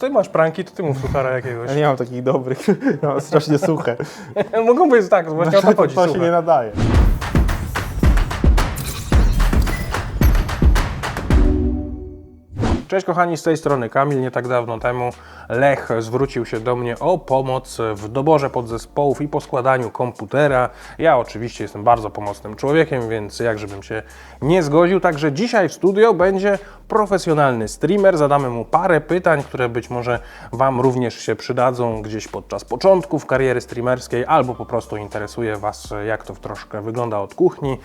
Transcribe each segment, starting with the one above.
Ty masz pranki, to ty mów suchara jakiegoś. Ja nie mam takich dobrych, no, strasznie suche. Mogą być tak, właśnie o to chodzi. to się suche. nie nadaje. Cześć kochani, z tej strony Kamil. Nie tak dawno temu Lech zwrócił się do mnie o pomoc w doborze podzespołów i poskładaniu komputera. Ja oczywiście jestem bardzo pomocnym człowiekiem, więc jak żebym się nie zgodził. Także dzisiaj w studio będzie profesjonalny streamer. Zadamy mu parę pytań, które być może Wam również się przydadzą gdzieś podczas początków kariery streamerskiej, albo po prostu interesuje Was, jak to troszkę wygląda od kuchni.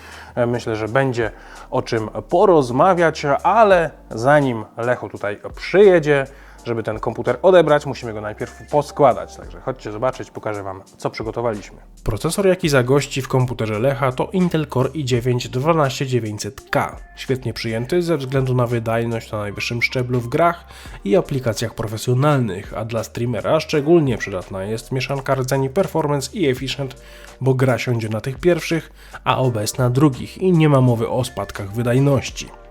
Myślę, że będzie o czym porozmawiać, ale zanim Lechu tutaj przyjedzie, żeby ten komputer odebrać, musimy go najpierw poskładać. Także chodźcie zobaczyć, pokażę Wam, co przygotowaliśmy. Procesor, jaki zagości w komputerze Lecha, to Intel Core i9 12900K. Świetnie przyjęty ze względu na wydajność na najwyższym szczeblu w grach i aplikacjach profesjonalnych, a dla streamera szczególnie przydatna jest mieszanka rdzeni Performance i Efficient, bo gra siądzie na tych pierwszych, a OBS na drugich i nie ma mowy o spadkach wydajności.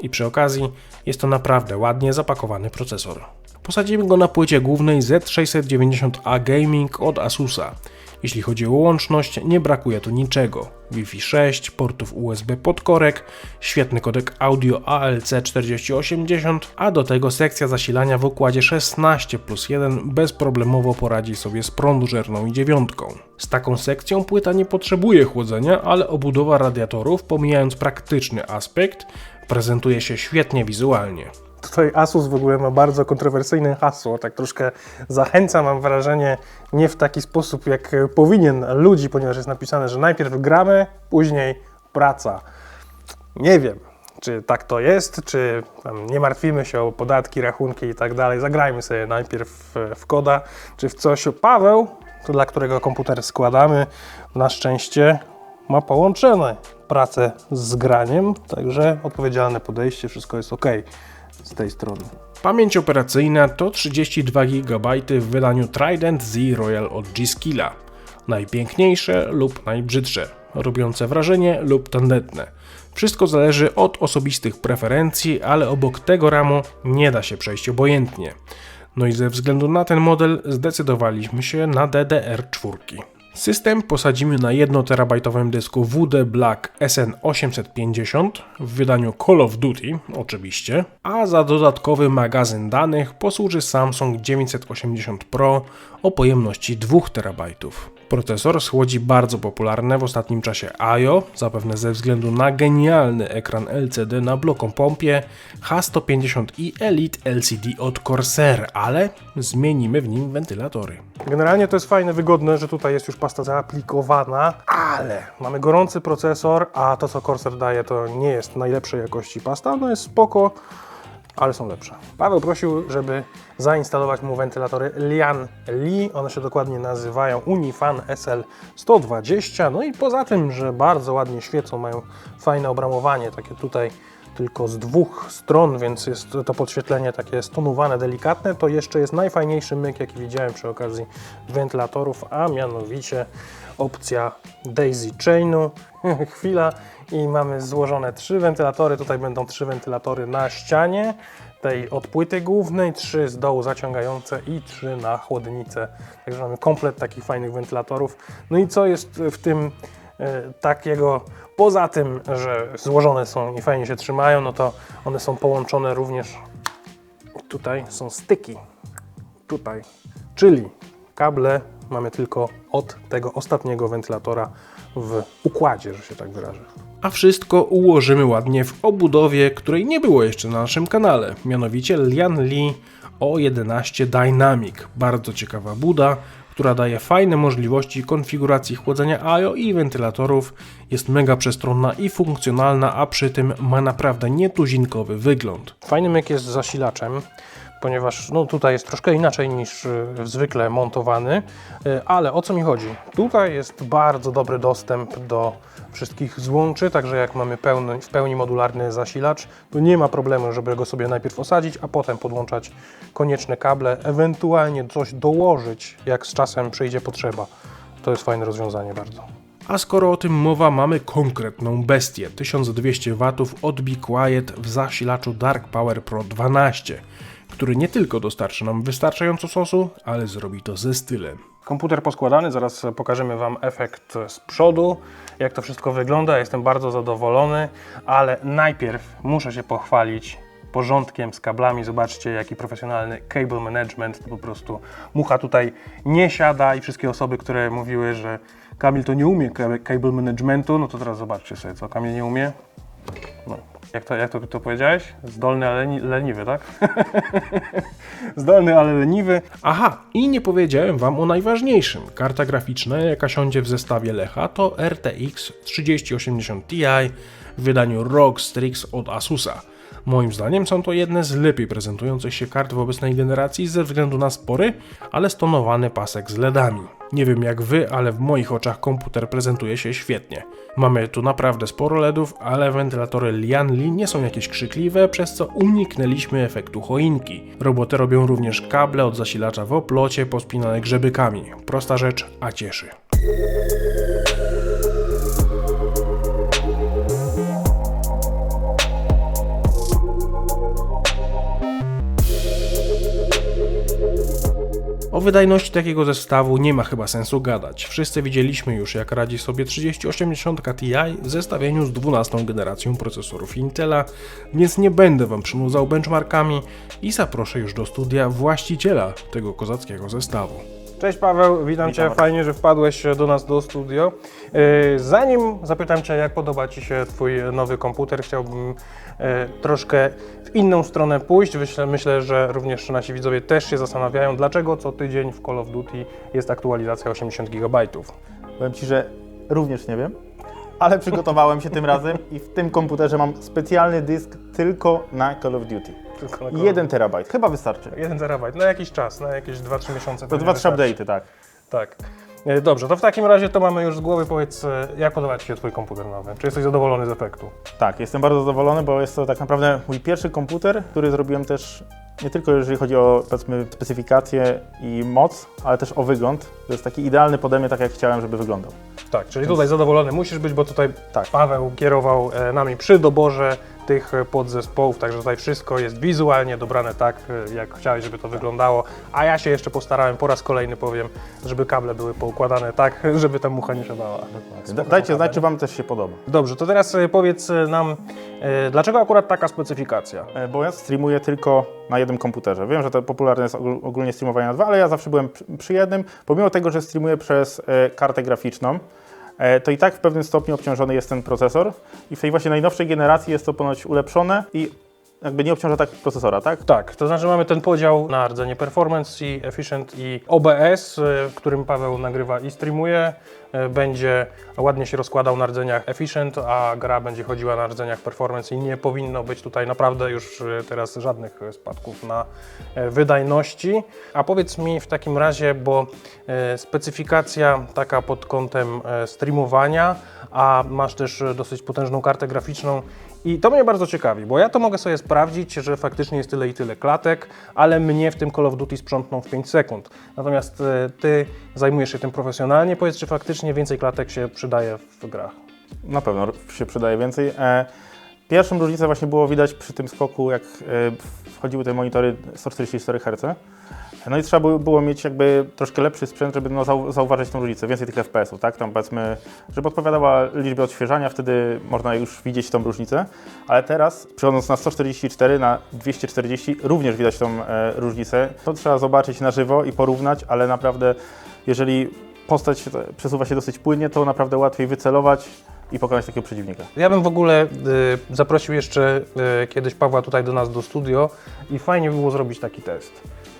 I przy okazji jest to naprawdę ładnie zapakowany procesor. Posadzimy go na płycie głównej Z690A Gaming od Asusa. Jeśli chodzi o łączność, nie brakuje tu niczego. Wi-Fi 6, portów USB pod korek, świetny kodek audio ALC4080, a do tego sekcja zasilania w układzie 16 plus 1 bezproblemowo poradzi sobie z prądżerną i dziewiątką. Z taką sekcją płyta nie potrzebuje chłodzenia, ale obudowa radiatorów, pomijając praktyczny aspekt, prezentuje się świetnie wizualnie. Tutaj Asus w ogóle ma bardzo kontrowersyjne hasło, tak troszkę zachęca, mam wrażenie, nie w taki sposób jak powinien ludzi, ponieważ jest napisane, że najpierw gramy, później praca. Nie wiem, czy tak to jest, czy nie martwimy się o podatki, rachunki i tak dalej. Zagrajmy sobie najpierw w- koda, czy w coś. Paweł, dla którego komputer składamy, na szczęście ma połączone pracę z graniem, także odpowiedzialne podejście, wszystko jest ok z tej strony. Pamięć operacyjna to 32 GB w wydaniu Trident Z Royal od G-Skilla. Najpiękniejsze lub najbrzydsze, robiące wrażenie lub tandetne. Wszystko zależy od osobistych preferencji, ale obok tego ramu nie da się przejść obojętnie. No i ze względu na ten model zdecydowaliśmy się na DDR4. System posadzimy na 1 terabajtowym dysku WD Black SN850 w wydaniu Call of Duty, oczywiście, a za dodatkowy magazyn danych posłuży Samsung 980 Pro o pojemności 2 terabajtów. Procesor schłodzi bardzo popularne w ostatnim czasie IO, zapewne ze względu na genialny ekran LCD na blokopompie H150i Elite LCD od Corsair, ale zmienimy w nim wentylatory. Generalnie to jest fajne, wygodne, że tutaj jest już pasta zaaplikowana, ale mamy gorący procesor, a to co Corsair daje to nie jest najlepszej jakości pasta, no jest spoko, ale są lepsze. Paweł prosił, żeby zainstalować mu wentylatory Lian Li. One się dokładnie nazywają Unifan SL120. No i poza tym, że bardzo ładnie świecą, mają fajne obramowanie, takie tutaj tylko z dwóch stron, więc jest to podświetlenie takie stonowane, delikatne, to jeszcze jest najfajniejszy myk, jaki widziałem przy okazji wentylatorów, a mianowicie opcja Daisy Chainu. Chwila i mamy złożone trzy wentylatory. Tutaj będą trzy wentylatory na ścianie, tej od płyty głównej, trzy z dołu zaciągające i trzy na chłodnicę. Także mamy komplet takich fajnych wentylatorów. No i co jest w tym takiego, poza tym, że złożone są i fajnie się trzymają, no to one są połączone również, tutaj są styki, tutaj, czyli kable mamy tylko od tego ostatniego wentylatora w układzie, że się tak wyrażę. A wszystko ułożymy ładnie w obudowie, której nie było jeszcze na naszym kanale, mianowicie Lian Li O11 Dynamic. Bardzo ciekawa buda, która daje fajne możliwości konfiguracji chłodzenia IO i wentylatorów, jest mega przestronna i funkcjonalna, a przy tym ma naprawdę nietuzinkowy wygląd. Fajny myk jest zasilaczem, ponieważ no, tutaj jest troszkę inaczej niż y, zwykle montowany, y, ale o co mi chodzi? Tutaj jest bardzo dobry dostęp do wszystkich złączy, także jak mamy pełny, w pełni modularny zasilacz, to nie ma problemu, żeby go sobie najpierw osadzić, a potem podłączać konieczne kable, ewentualnie coś dołożyć, jak z czasem przyjdzie potrzeba. To jest fajne rozwiązanie bardzo. A skoro o tym mowa, mamy konkretną bestię. 1200 W od Be Quiet w zasilaczu Dark Power Pro 12, który nie tylko dostarczy nam wystarczająco sosu, ale zrobi to ze stylem. Komputer poskładany, zaraz pokażemy Wam efekt z przodu, jak to wszystko wygląda. Jestem bardzo zadowolony, ale najpierw muszę się pochwalić porządkiem z kablami. Zobaczcie, jaki profesjonalny cable management. To po prostu mucha tutaj nie siada i wszystkie osoby, które mówiły, że Kamil to nie umie cable managementu, no to teraz zobaczcie sobie, co Kamil nie umie. No. Jak to, jak to, to powiedziałeś? Zdolny, ale leni- leniwy, tak? Zdolny, ale leniwy. Aha, i nie powiedziałem Wam o najważniejszym. Karta graficzna, jaka siądzie w zestawie Lecha, to RTX 3080 Ti w wydaniu ROG Strix od Asusa. Moim zdaniem są to jedne z lepiej prezentujących się kart w obecnej generacji ze względu na spory, ale stonowany pasek z LEDami. Nie wiem jak wy, ale w moich oczach komputer prezentuje się świetnie. Mamy tu naprawdę sporo LEDów, ale wentylatory Lianli nie są jakieś krzykliwe, przez co uniknęliśmy efektu choinki. Robotę robią również kable od zasilacza w oplocie pospinane grzebykami. Prosta rzecz, a cieszy. O wydajności takiego zestawu nie ma chyba sensu gadać. Wszyscy widzieliśmy już jak radzi sobie 3080 Ti w zestawieniu z 12 generacją procesorów Intela, więc nie będę Wam przynudzał benchmarkami i zaproszę już do studia właściciela tego kozackiego zestawu. Cześć Paweł, witam, Cię, fajnie, że wpadłeś do nas do studio. Yy, Zanim zapytam Cię, jak podoba Ci się Twój nowy komputer, chciałbym yy, troszkę w inną stronę pójść. Myślę, że również nasi widzowie też się zastanawiają, dlaczego co tydzień w Call of Duty jest aktualizacja 80 GB. Powiem Ci, że również nie wiem, ale przygotowałem się tym razem i w tym komputerze mam specjalny dysk tylko na Call of Duty. I 1 terabajt, chyba wystarczy. 1 terabajt, na jakiś czas, na jakieś 2-3 miesiące. To pewnie dwa, trzy wystarczy. update'y, tak. Tak. E, Dobrze, to w takim razie to mamy już z głowy. Powiedz, e, jak podoba Ci się Twój komputer nowy? Czy jesteś zadowolony z efektu? Tak, jestem bardzo zadowolony, bo jest to tak naprawdę mój pierwszy komputer, który zrobiłem też nie tylko jeżeli chodzi o powiedzmy specyfikację i moc, ale też o wygląd. To jest taki idealny pode mnie, tak jak chciałem, żeby wyglądał. Tak, czyli tutaj zadowolony musisz być, bo tutaj Tak. Paweł kierował e, nami przy doborze tych e, podzespołów, także tutaj wszystko jest wizualnie dobrane tak, e, jak chciałeś, żeby to wyglądało. A ja się jeszcze postarałem, po raz kolejny powiem, żeby kable były poukładane tak, żeby ta mucha nie siadała. Da, dajcie znać, czy Wam też się podoba. Dobrze, to teraz e, powiedz nam, dlaczego akurat taka specyfikacja? Bo ja streamuję tylko na jednym komputerze. Wiem, że to popularne jest ogól- ogólnie streamowanie na dwa, ale ja zawsze byłem przy- jednym. Pomimo tego, że streamuję przez kartę graficzną, to i tak w pewnym stopniu obciążony jest ten procesor. I w tej właśnie najnowszej generacji jest to ponoć ulepszone i jakby nie obciąża tak procesora, tak? Tak, to znaczy mamy ten podział na rdzenie performance i efficient i OBS, y, w którym Paweł nagrywa i streamuje. y, Będzie ładnie się rozkładał na rdzeniach efficient, a gra będzie chodziła na rdzeniach performance i nie powinno być tutaj naprawdę już y, teraz żadnych spadków na wydajności. A powiedz mi w takim razie, bo specyfikacja taka pod kątem streamowania, a masz też y, dosyć potężną kartę graficzną, i to mnie bardzo ciekawi, bo ja to mogę sobie sprawdzić, że faktycznie jest tyle i tyle klatek, ale mnie w tym Call of Duty sprzątną w 5 sekund. Natomiast e, ty zajmujesz się tym profesjonalnie, powiedz, czy faktycznie więcej klatek się przydaje w grach. Na pewno się przydaje więcej. E, Pierwszą różnicę właśnie było widać przy tym skoku, jak e, wchodziły te monitory 144 Hz. No i trzeba było- mieć jakby troszkę lepszy sprzęt, żeby no, zau- zauważyć tą różnicę, więcej tych FPS-ów, tak? Tam powiedzmy, żeby odpowiadała liczbie odświeżania, wtedy można już widzieć tą różnicę. Ale teraz, przechodząc na 144, na 240, również widać tą e, różnicę. To trzeba zobaczyć na żywo i porównać, ale naprawdę, jeżeli postać przesuwa się dosyć płynnie, to naprawdę łatwiej wycelować i pokonać takiego przeciwnika. Ja bym w ogóle y, zaprosił jeszcze y, kiedyś Pawła tutaj do nas do studio i fajnie by było zrobić taki test.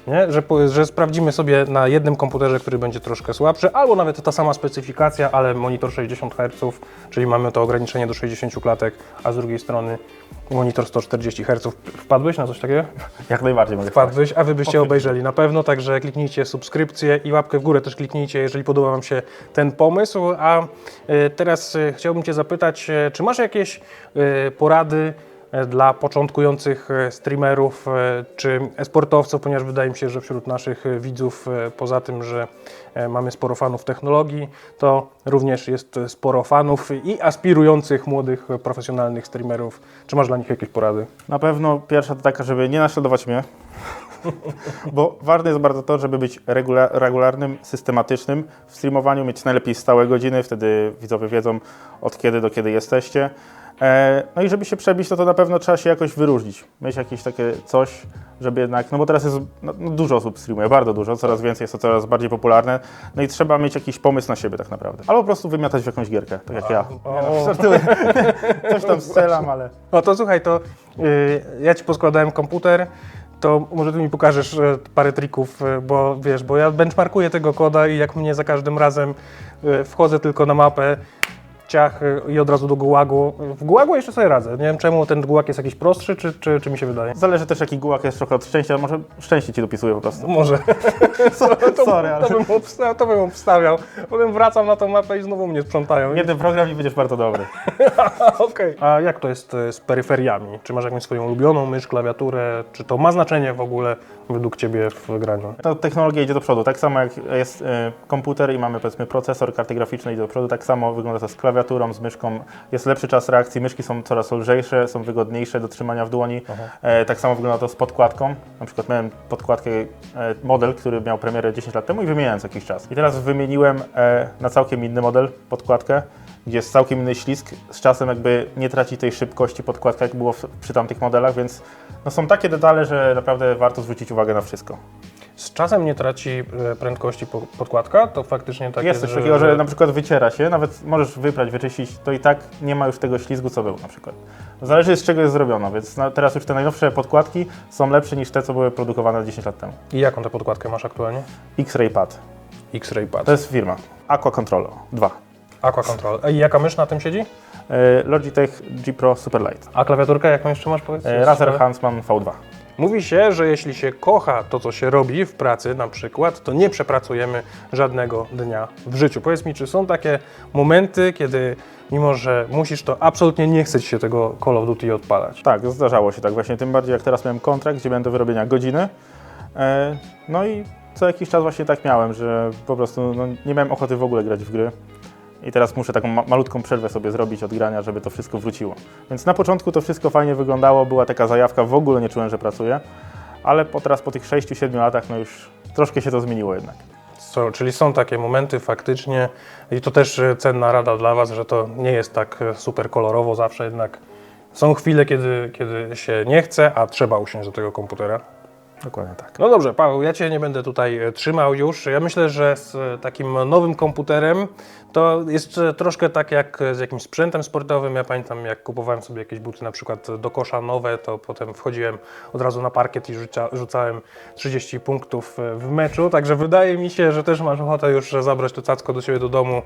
Nie? Że, że sprawdzimy sobie na jednym komputerze, który będzie troszkę słabszy, albo nawet ta sama specyfikacja, ale monitor 60 Hz, czyli mamy to ograniczenie do 60 klatek, a z drugiej strony monitor 140 Hz. Wpadłeś na coś takiego? Jak najbardziej mogę Wpadłeś, a wy byście obejrzeli na pewno, także kliknijcie subskrypcję i łapkę w górę też kliknijcie, jeżeli podoba Wam się ten pomysł. A y, teraz y, chciałbym Cię zapytać, y, czy masz jakieś porady e, dla początkujących e, streamerów e, czy e-sportowców, ponieważ wydaje mi się, że wśród naszych e, widzów, e, poza tym, że e, mamy sporo fanów technologii, to również jest e, sporo fanów i aspirujących młodych e, profesjonalnych streamerów. Czy masz dla nich jakieś porady? Na pewno pierwsza to taka, żeby nie naśladować mnie, bo ważne jest bardzo to, żeby być regula- regularnym, systematycznym w streamowaniu, mieć najlepiej stałe godziny, wtedy widzowie wiedzą od kiedy do kiedy jesteście. E, No i żeby się przebić, to to na pewno trzeba się jakoś wyróżnić, mieć jakieś takie coś, żeby jednak, no bo teraz jest no, no dużo osób streamuje, bardzo dużo, coraz więcej, jest to coraz bardziej popularne, no i trzeba mieć jakiś pomysł na siebie tak naprawdę. Albo po prostu wymiatać w jakąś gierkę, tak jak ja. O. Żartuję. Coś tam strzelam, ale... No to słuchaj, to y, ja ci poskładałem komputer, to może ty mi pokażesz y, parę trików, y, bo wiesz, bo ja benchmarkuję tego koda i jak mnie za każdym razem wchodzę tylko na mapę, y, i od razu do gułagu. W gułagu jeszcze sobie radzę. Nie wiem czemu ten gułag jest jakiś prostszy, czy, czy, czy mi się wydaje. Zależy też jaki gułak jest trochę od szczęścia, może szczęście ci dopisuje po prostu. Może. Sorry, ale To bym, obsta- to bym obstawiał. Potem wracam na tą mapę i znowu mnie sprzątają. jeden program i będziesz bardzo dobry. Okej. A jak to jest e, z peryferiami? Czy masz jakąś swoją ulubioną mysz, klawiaturę? Czy to ma znaczenie w ogóle według Ciebie w graniu? Ta technologia idzie do przodu, tak samo jak jest y, komputer i mamy powiedzmy procesor, karty graficzne idzie do przodu, tak samo wygląda to z klawiaturą, z myszką. Jest lepszy czas reakcji, myszki są coraz lżejsze, są wygodniejsze do trzymania w dłoni. E, tak samo wygląda to z podkładką. Na przykład miałem podkładkę, e, model, który miał premierę 10 lat temu i wymieniałem co jakiś czas. I teraz wymieniłem e, na całkiem inny model podkładkę, gdzie jest całkiem inny ślizg. Z czasem jakby nie traci tej szybkości podkładka, jak było w, przy tamtych modelach, więc no są takie detale, że naprawdę warto zwrócić uwagę na wszystko. Z czasem nie traci e, prędkości po- podkładka, to faktycznie tak jest jest, coś takiego, że na przykład wyciera się, nawet możesz wyprać, wyczyścić, to i tak nie ma już tego ślizgu, co był na przykład. Zależy z czego jest zrobiona, więc teraz już te najnowsze podkładki są lepsze niż te, co były produkowane 10 lat temu. I jaką tę podkładkę masz aktualnie? X-Ray Pad, X-Ray Pad. to jest firma. Aqua Control 2. Aqua Control. I jaka mysz na tym siedzi? E, Logitech G Pro Superlight. A klawiaturkę jaką jeszcze masz powiedz? E, Razer Huntsman V2. Mówi się, że jeśli się kocha to, co się robi w pracy na przykład, to nie przepracujemy żadnego dnia w życiu. Powiedz mi, czy są takie momenty, kiedy mimo, że musisz, to absolutnie nie chce ci się tego Call of Duty odpalać? Tak, zdarzało się tak właśnie, tym bardziej jak teraz miałem kontrakt, gdzie miałem do wyrobienia godziny. E, no i co jakiś czas właśnie tak miałem, że po prostu no, nie miałem ochoty w ogóle grać w gry. I teraz muszę taką ma malutką przerwę sobie zrobić od grania, żeby to wszystko wróciło. Więc na początku to wszystko fajnie wyglądało, była taka zajawka, w ogóle nie czułem, że pracuję. Ale po teraz po tych 6-7 latach, no już troszkę się to zmieniło jednak. So, czyli są takie momenty faktycznie i to też e, cenna rada dla Was, że to nie jest tak e, super kolorowo zawsze, jednak są chwile, kiedy, kiedy się nie chce, a trzeba usiąść do tego komputera. Dokładnie tak. No dobrze, Paweł, ja Cię nie będę tutaj e, trzymał już. Ja myślę, że z e, takim nowym komputerem to jest e, troszkę tak jak z jakimś sprzętem sportowym. Ja pamiętam, jak kupowałem sobie jakieś buty na przykład do kosza nowe, to potem wchodziłem od razu na parkiet i rzucałem 30 punktów w meczu. Także wydaje mi się, że też masz ochotę już zabrać to cacko do siebie do domu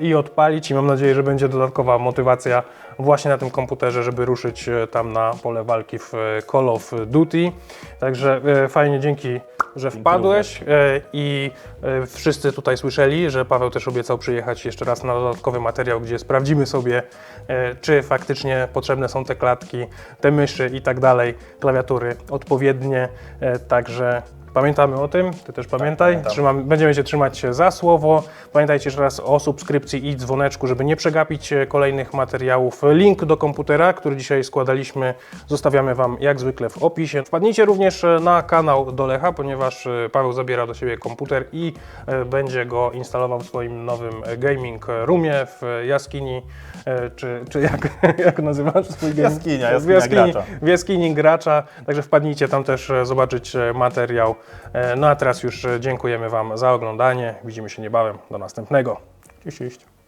i odpalić. I mam nadzieję, że będzie dodatkowa motywacja właśnie na tym komputerze, żeby ruszyć tam na pole walki w Call of Duty. Także e, fajnie, dzięki, że wpadłeś e, i e, wszyscy tutaj słyszeli, że Paweł też obiecał przyjechać jeszcze raz na dodatkowy materiał, gdzie sprawdzimy sobie, czy faktycznie potrzebne są te klatki, te myszy i tak dalej, klawiatury odpowiednie. Także Pamiętamy o tym, Ty też pamiętaj. pamiętam. Trzymam, będziemy się trzymać za słowo. Pamiętajcie jeszcze raz o subskrypcji i dzwoneczku, żeby nie przegapić e, kolejnych materiałów. Link do komputera, który dzisiaj składaliśmy, zostawiamy Wam jak zwykle w opisie. Wpadnijcie również e, na kanał do Lecha, ponieważ e, Paweł zabiera do siebie komputer i będzie go instalował w swoim nowym gaming roomie w jaskini, czy, czy jak, jak nazywasz swój gaming? Jaskinia, w jaskinia jaskini, gracza. w jaskini gracza, także wpadnijcie tam też zobaczyć materiał. E, No a teraz już e, dziękujemy Wam za oglądanie. Widzimy się niebawem. Do następnego. Cześć.